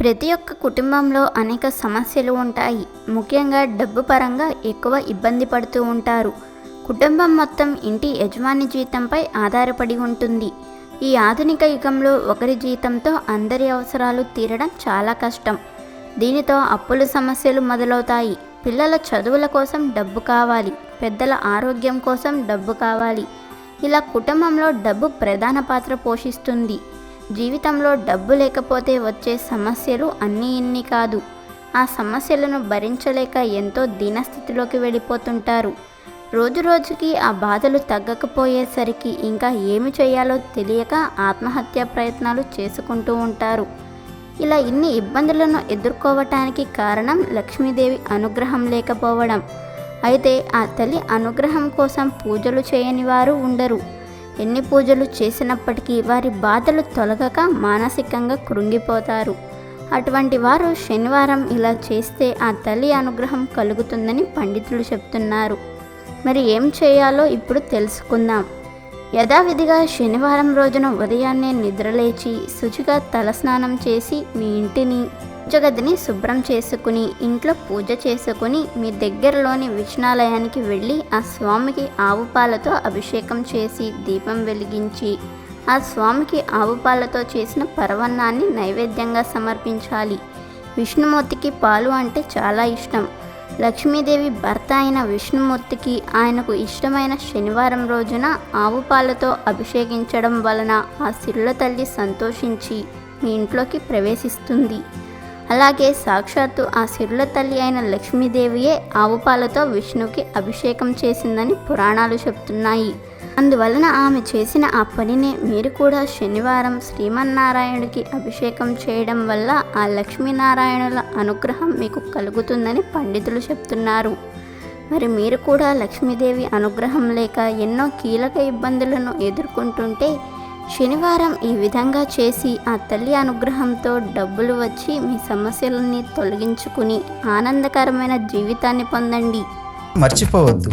ప్రతి ఒక్క కుటుంబంలో అనేక సమస్యలు ఉంటాయి. ముఖ్యంగా డబ్బు పరంగా ఎక్కువ ఇబ్బంది పడుతూ ఉంటారు. కుటుంబం మొత్తం ఇంటి యజమాని జీతంపై ఆధారపడి ఉంటుంది. ఈ ఆధునిక యుగంలో ఒకరి జీతంతో అందరి అవసరాలు తీరడం చాలా కష్టం. దీనితో అప్పుల సమస్యలు మొదలవుతాయి. పిల్లల చదువుల కోసం డబ్బు కావాలి. పెద్దల ఆరోగ్యం కోసం డబ్బు కావాలి. ఇలా కుటుంబంలో డబ్బు ప్రధాన పాత్ర పోషిస్తుంది. జీవితంలో డబ్బు లేకపోతే వచ్చే సమస్యలు అన్నీ ఇన్ని కాదు. ఆ సమస్యలను భరించలేక ఎంతో దీనస్థితిలోకి వెళ్ళిపోతుంటారు. రోజు రోజుకి ఆ బాధలు తగ్గకపోయేసరికి ఇంకా ఏమి చేయాలో తెలియక ఆత్మహత్య ప్రయత్నాలు చేసుకుంటూ ఉంటారు. ఇలా ఇన్ని ఇబ్బందులను ఎదుర్కోవటానికి కారణం లక్ష్మీదేవి అనుగ్రహం లేకపోవడం. అయితే ఆ తల్లి అనుగ్రహం కోసం పూజలు చేయని వారు ఉండరు. ఎన్ని పూజలు చేసినప్పటికీ వారి బాధలు తొలగక మానసికంగా కృంగిపోతారు. అటువంటి వారు శనివారం ఇలా చేస్తే ఆ తల్లి అనుగ్రహం కలుగుతుందని పండితులు చెప్తున్నారు. మరి ఏం చేయాలో ఇప్పుడు తెలుసుకుందాం. యథావిధిగా శనివారం రోజున ఉదయాన్నే నిద్రలేచి శుచిగా తలస్నానం చేసి మీ ఇంటిని పూజగదిని శుభ్రం చేసుకుని ఇంట్లో పూజ చేసుకుని మీ దగ్గరలోని విష్ణాలయానికి వెళ్ళి ఆ స్వామికి ఆవు పాలతో అభిషేకం చేసి దీపం వెలిగించి ఆ స్వామికి ఆవు పాలతో చేసిన పరవన్నాన్ని నైవేద్యంగా సమర్పించాలి. విష్ణుమూర్తికి పాలు అంటే చాలా ఇష్టం. లక్ష్మీదేవి భర్త అయిన విష్ణుమూర్తికి ఆయనకు ఇష్టమైన శనివారం రోజున ఆవు పాలతో అభిషేకించడం వలన ఆ సిరుల తల్లి సంతోషించి మీ ఇంట్లోకి ప్రవేశిస్తుంది. అలాగే సాక్షాత్తు ఆ సిరుల తల్లి అయిన లక్ష్మీదేవియే ఆవుపాలతో విష్ణుకి అభిషేకం చేసిందని పురాణాలు చెప్తున్నాయి. అందువలన ఆమె చేసిన ఆ పనిని మీరు కూడా శనివారం శ్రీమన్నారాయణుడికి అభిషేకం చేయడం వల్ల ఆ లక్ష్మీనారాయణుల అనుగ్రహం మీకు కలుగుతుందని పండితులు చెప్తున్నారు. మరి మీరు కూడా లక్ష్మీదేవి అనుగ్రహం లేక ఎన్నో కీలక ఇబ్బందులను ఎదుర్కొంటుంటే శనివారం ఈ విధంగా చేసి ఆ తల్లి అనుగ్రహంతో డబ్బులు వచ్చి మీ సమస్యలన్నీ తొలగించుకుని ఆనందకరమైన జీవితాన్ని పొందండి. మర్చిపోవద్దు.